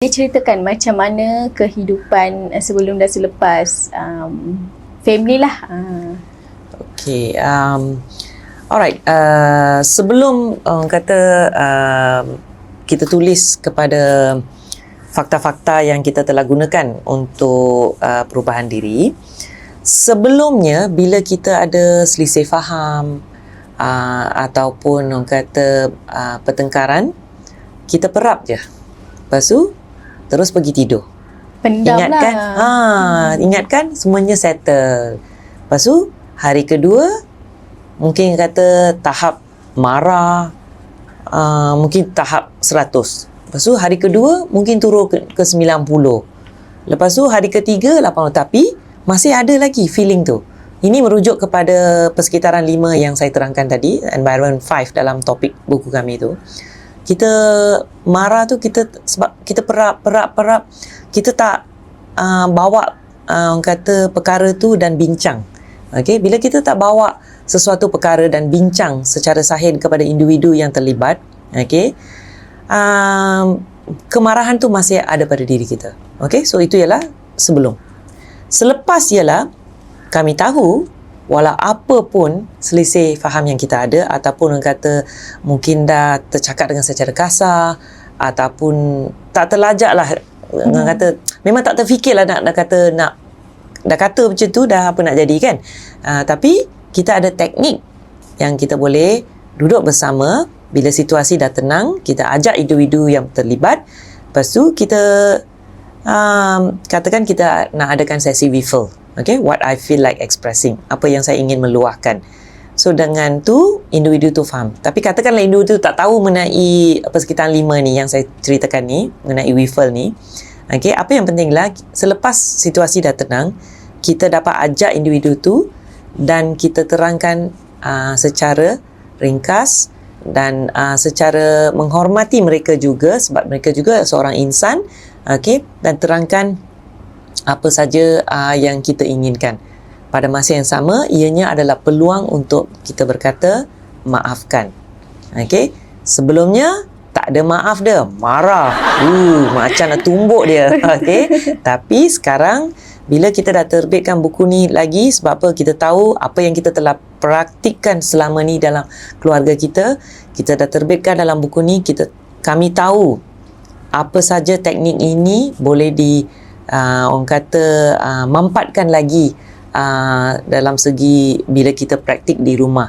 Dia ceritakan macam mana kehidupan uh, sebelum dan selepas um, family lah. Uh. Okay. Um, alright. Uh, sebelum uh, kata uh, kita tulis kepada fakta-fakta yang kita telah gunakan untuk uh, perubahan diri, sebelumnya bila kita ada selisih faham uh, ataupun orang kata uh, pertengkaran, kita perap je. Lepas tu terus pergi tidur. Pendam ingatkan, lah. ha, ingatkan semuanya settle. Lepas tu hari kedua mungkin kata tahap marah, uh, mungkin tahap 100. Lepas tu hari kedua mungkin turun ke, ke 90. Lepas tu hari ketiga 80 tapi masih ada lagi feeling tu. Ini merujuk kepada persekitaran 5 yang saya terangkan tadi, environment 5 dalam topik buku kami tu kita marah tu kita sebab kita perap perap perap kita tak uh, bawa uh, orang kata perkara tu dan bincang. Okey bila kita tak bawa sesuatu perkara dan bincang secara sahih kepada individu yang terlibat okey um, kemarahan tu masih ada pada diri kita. Okey so itu ialah sebelum. Selepas ialah kami tahu walau apa pun selisih faham yang kita ada ataupun orang kata mungkin dah tercakap dengan secara kasar ataupun tak terlajak lah. Hmm. orang kata memang tak terfikir lah nak, nak kata nak dah kata macam tu dah apa nak jadi kan. Uh, tapi kita ada teknik yang kita boleh duduk bersama. Bila situasi dah tenang kita ajak individu yang terlibat. Lepas tu kita um, katakan kita nak adakan sesi refill okay what I feel like expressing apa yang saya ingin meluahkan. So dengan tu individu tu faham. Tapi katakanlah individu tu tak tahu mengenai apa sekitar lima ni yang saya ceritakan ni mengenai refill ni. Okay apa yang pentinglah selepas situasi dah tenang kita dapat ajak individu tu dan kita terangkan uh, secara ringkas dan uh, secara menghormati mereka juga sebab mereka juga seorang insan. Okey dan terangkan apa saja uh, yang kita inginkan. Pada masa yang sama, ianya adalah peluang untuk kita berkata maafkan. Okey. Sebelumnya tak ada maaf dia, marah. Uh, macam nak tumbuk dia. Okey. Tapi sekarang bila kita dah terbitkan buku ni lagi sebab apa kita tahu apa yang kita telah praktikkan selama ni dalam keluarga kita, kita dah terbitkan dalam buku ni kita kami tahu apa saja teknik ini boleh di uh, orang kata uh, mampatkan lagi uh, dalam segi bila kita praktik di rumah